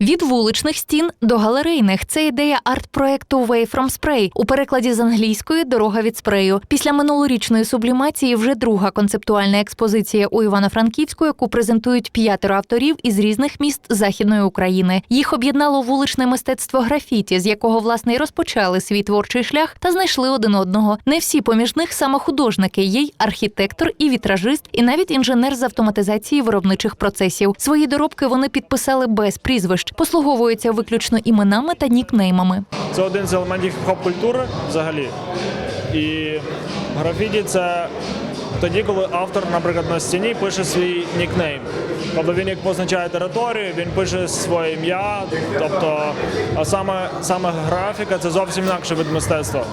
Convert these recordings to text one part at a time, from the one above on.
Від вуличних стін до галерейних це ідея арт-проекту Way from Spray у перекладі з англійської Дорога від спрею. Після минулорічної сублімації вже друга концептуальна експозиція у Івано-Франківську, яку презентують п'ятеро авторів із різних міст західної України. Їх об'єднало вуличне мистецтво графіті, з якого власне й розпочали свій творчий шлях та знайшли один одного. Не всі поміж них саме художники, є й архітектор і вітражист, і навіть інженер з автоматизації виробничих процесів. Свої доробки вони підписали без прізвищ, послуговуються виключно іменами та нікнеймами. Це один з елементів хіп-хоп культури взагалі. І графіті це тоді, коли автор, наприклад, на стіні пише свій нікнейм. Тобто він як позначає територію, він пише своє ім'я. Тобто, а саме, саме графіка це зовсім інакше від мистецтва.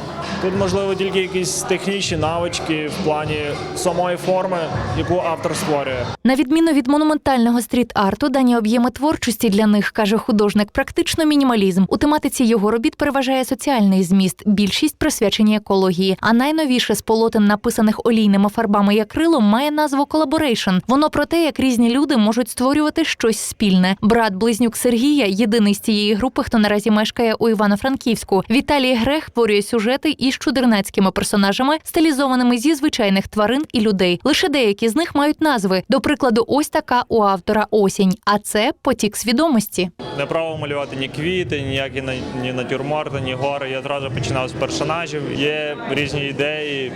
Тут можливо тільки якісь технічні навички в плані самої форми, яку автор створює. На відміну від монументального стріт-арту, дані об'єми творчості для них, каже художник, практично мінімалізм. У тематиці його робіт переважає соціальний зміст, більшість присвячені екології. А найновіше з полотен, написаних олійними фарбами як крилом, має назву Collaboration. Воно про те, як різні люди можуть створювати щось спільне. Брат близнюк Сергія, єдиний з цієї групи, хто наразі мешкає у Івано-Франківську. Віталій Грех творює сюжети із чудернацькими персонажами, стилізованими зі звичайних тварин і людей. Лише деякі з них мають назви. До прикладу, ось така у автора осінь. А це потік свідомості. Не право малювати ні квіти, ніякі на- ні натюрморти, ні гори. Я одразу починав з персонажів. Є різні ідеї.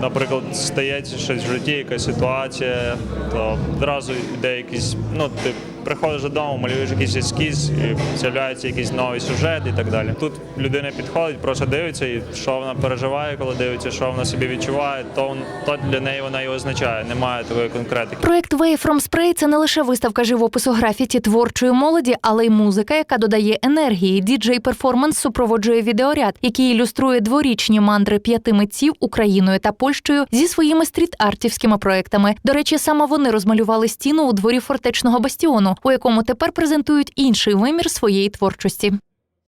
Наприклад, стається щось в житті, якась ситуація, то одразу йде якийсь, ну ти приходиш додому, малюєш якийсь ескіз, і з'являється якийсь новий сюжет і так далі. Тут людина підходить, просто дивиться, і що вона переживає, коли дивиться, що вона собі відчуває, то, то для неї вона і означає. Немає такої конкретики. Проект Way from Spray – це не лише виставка живопису графіті творчої молоді, але й музика, яка додає енергії. Діджей перформанс супроводжує відеоряд, який ілюструє дворічні мандри п'яти митців Україною та Польщею зі своїми стріт-артівськими проектами. До речі, саме вони розмалювали стіну у дворі фортечного бастіону, у якому тепер презентують інший вимір своєї творчості.